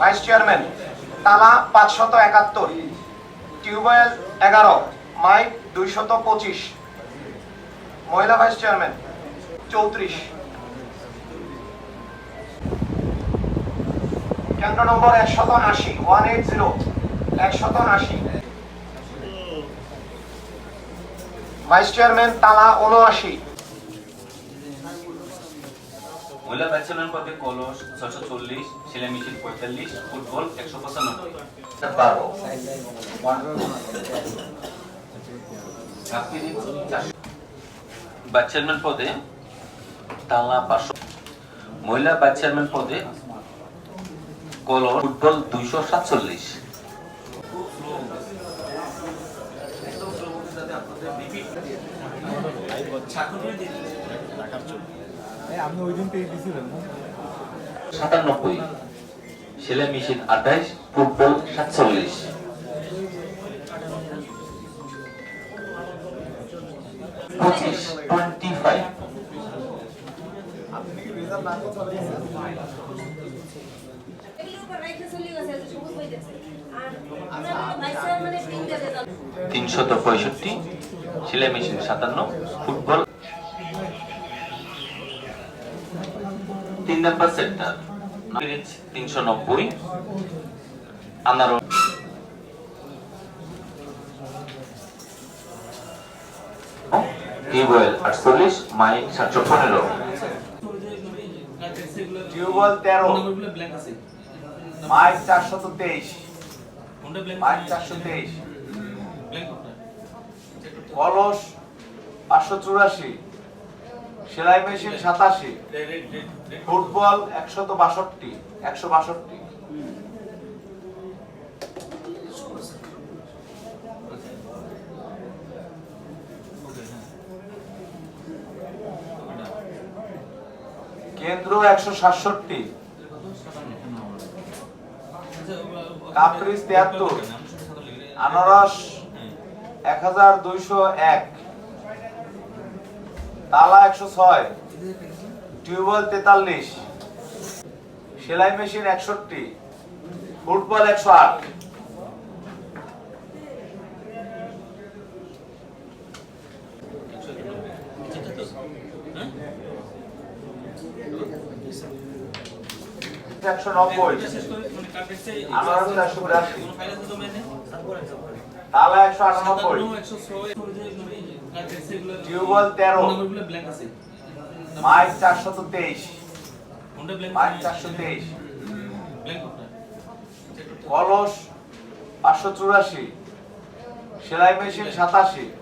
Vice chairman, তালা পাঁচশত একাত্তর, টিউবওয়েল এগারো, মাইক দুইশত পঁচিশ। মহিলা ভাইস চেয়ারম্যান, চৌত্রিশ। কেন্দ্র নম্বর একশত আশি, ওয়ান এইট জিরো, একশত আশি। ভাইস চেয়ারম্যান, তালা উনআশি মহিলা ব্যাচেলর পদে কলস ছশো চল্লিশ সেলাই মেশিন পঁয়তাল্লিশ ফুটবল একশো পঁচানব্বই। বারো। চেয়ারম্যান পদে তালা পাঁচশো। মহিলা চেয়ারম্যান পদে কলস ফুটবল দুইশো সাতচল্লিশ। আপনি ওই দিন পেয়ে দিয়েছিলেন সাতানব্বই। সেলাই মেশিন আঠাইশ ফুটবল সাতচল্লিশ। পঁচিশ টোয়েন্টি ফাইভ মানে দেন। তিনশত পঁয়ষট্টি সেলাই মেশিন সাতান্ন ফুটবল তিন নাম্বার সেক্টর তিনশো নব্বই। আনারো টিউবওয়েল আটচল্লিশ মাইক সাতশো পনেরো। টিউবওয়েল তেরো মাইক চারশত তেইশ। মাইক চারশো তেইশ। কলস পাঁচশো চুরাশি। সেলাই মেশিন সাতাশি ফুটবল একশত বাষট্টি একশো বাষট্টি। কেন্দ্র একশো সাতষট্টি। কাপ্রিস তিয়াত্তর। আনারস এক হাজার দুইশো এক। তালা একশো ছয়, টিউবওয়েল তেতাল্লিশ, সেলাই মেশিন একষট্টি, ফুটবল একশো আট। একশো নব্বই, আনারস চারশো বিরাশি, তালা একশো আটানব্বই। টিউবওয়েল তেরো। মাইক চারশত তেইশ। মাইক চারশো তেইশ। কলস পাঁচশো চুরাশি। সেলাই মেশিন সাতাশি।